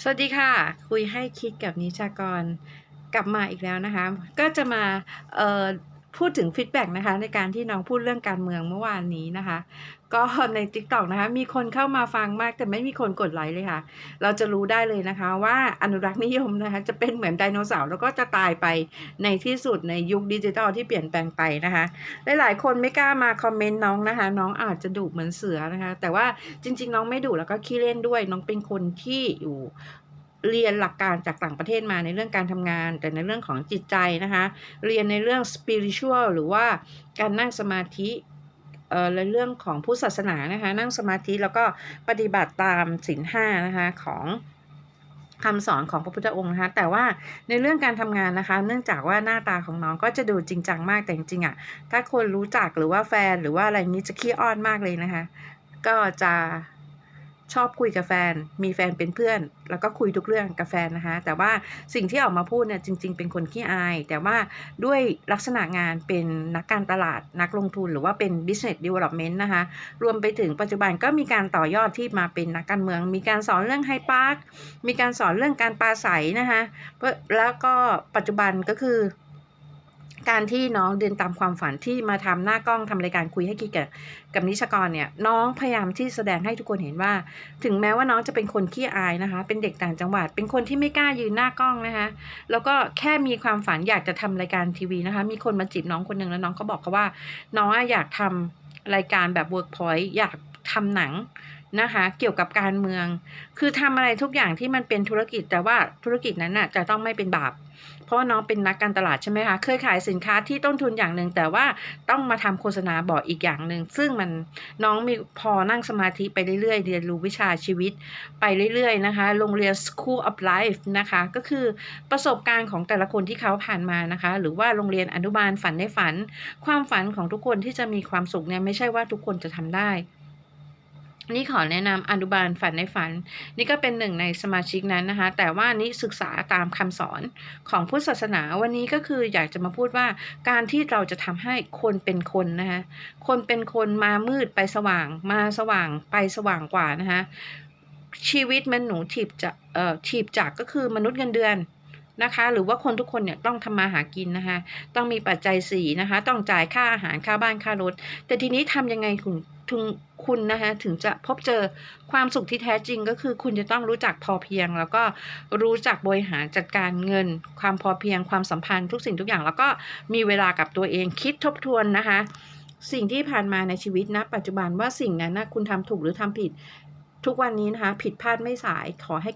สวัสดีค่ะ คุยให้คิดกับนิชากรกลับมาอีกแล้วนะคะ ก็จะมาเอ่อ พูดถึงฟีดแบ็กนะคะในการที่น้องพูดเรื่องการเมืองเมื่อวานนี้นะคะ ก็ใน TikTok นะคะมีคนเข้ามาฟังมากแต่ไม่มีคนกดไลค์เลยค่ะ เราจะรู้ได้เลยนะคะว่าอนุรักษ์นิยมนะคะจะเป็นเหมือนไดโนเสาร์แล้วก็จะตายไปในที่สุดในยุคดิจิทัลที่เปลี่ยนแปลงไปนะคะ หลายๆ คนไม่กล้ามาคอมเมนต์น้องนะคะ น้องอาจจะดุเหมือนเสือนะคะ แต่ว่าจริง ๆ น้องไม่ดุแล้วก็ขี้เล่นด้วย น้องเป็นคนที่อยู่ เรียนหลักการจากต่างประเทศมาในเรื่องการทำงาน แต่ในเรื่องของจิตใจนะคะ เรียนในเรื่อง spiritual หรือว่าการนั่งสมาธิเอ่อในเรื่องของพุทธศาสนานะคะ นั่งสมาธิแล้วก็ปฏิบัติตามศีลห้านะคะของคำสอนของพระพุทธองค์นะคะแต่ว่าในเรื่องการทำงานนะคะ เนื่องจากว่าหน้าตาของน้องก็จะดูจริงจังมากแต่จริงๆอะถ้าคนรู้จักหรือว่าแฟนหรือว่าอะไรนี้จะขี้อ้อนมากเลยนะคะ ก็จะ ชอบคุยกับแฟน มีแฟนเป็นเพื่อน แล้วก็คุยทุกเรื่องกับแฟนนะคะ แต่ว่าสิ่งที่ออกมาพูดเนี่ยจริง ๆ เป็นคนขี้อาย แต่ว่าด้วยลักษณะงานเป็นนักการตลาดนักลงทุนหรือว่าเป็น business development นะคะ รวมไปถึงปัจจุบันก็มีการต่อยอดที่มาเป็นนักการเมือง มีการสอนเรื่องไฮปาร์คมีการสอนเรื่องการปราศัยนะคะแล้วก็ปัจจุบันก็คือ การที่น้องเดินตามความฝันที่มาทำหน้ากล้องทำรายการคุยให้คิดกับกับนิชกรเนี่ยน้องพยายามที่แสดงให้ทุกคนเห็นว่า ถึงแม้ว่าน้องจะเป็นคนขี้อายนะคะ เป็นเด็กต่างจังหวัด เป็นคนที่ไม่กล้ายืนหน้ากล้องนะคะ แล้วก็แค่มีความฝันอยากจะทำรายการทีวีนะคะ มีคนมาจีบน้องคนหนึ่งแล้วน้องก็บอกเขาว่า น้องอยากทำรายการแบบ Workpoint อยาก ทำหนังนะคะเกี่ยวกับการเมือง คือทำอะไรทุกอย่างที่มันเป็นธุรกิจแต่ว่าธุรกิจนั้นน่ะจะต้องไม่เป็นบาป เพราะน้องเป็นนักการตลาดใช่ไหมคะเคยขายสินค้าที่ต้นทุนอย่างหนึ่ง แต่ว่าต้องมาทำโฆษณาบอกอีกอย่างหนึ่งซึ่งมันน้องมีพอนั่งสมาธิไปเรื่อยๆ เรียนรู้วิชาชีวิตไปเรื่อยๆนะคะโรงเรียน School of Life นะคะก็คือประสบการณ์ของแต่ละคนที่เขาผ่านมานะคะ หรือว่าโรงเรียนอนุบาลฝันในฝัน ความฝันของทุกคนที่จะมีความสุขเนี่ยไม่ใช่ว่าทุกคนจะทำได้ นี่ขอแนะนำอนุบาลฝันในฝัน นี่ก็เป็นหนึ่งในสมาชิกนั้นนะคะ แต่ว่านี่ศึกษาตามคำสอนของพุทธศาสนาวันนี้ก็คืออยากจะมาพูดว่าการที่เราจะทำให้คนเป็นคนนะคะคนเป็นคนมามืดไปสว่าง มาสว่างไปสว่างกว่านะคะชีวิตมันหนูถีบจะเอ่อถีบจากก็คือมนุษย์เงินเดือนนะคะหรือว่าคนทุกคนเนี่ยต้องทำมาหากินนะคะ ต้องมีปัจจัยสี่นะคะ ต้องจ่ายค่าอาหารค่าบ้านค่ารถ แต่ทีนี้ทำยังไงคุณ ถึงคุณนะคะถึงจะพบเจอความสุขที่แท้จริงก็คือคุณจะต้องรู้จักพอเพียง แล้วก็รู้จักบริหารจัดการเงิน ความพอเพียง ความสัมพันธ์ทุกสิ่งทุกอย่าง แล้วก็มีเวลากับตัวเองคิดทบทวนนะคะ สิ่งที่ผ่านมาในชีวิตนะปัจจุบันว่าสิ่งนั้นนะคุณทำถูกหรือทำผิด ทุกวันนี้นะคะ ผิดพลาดไม่สายขอให้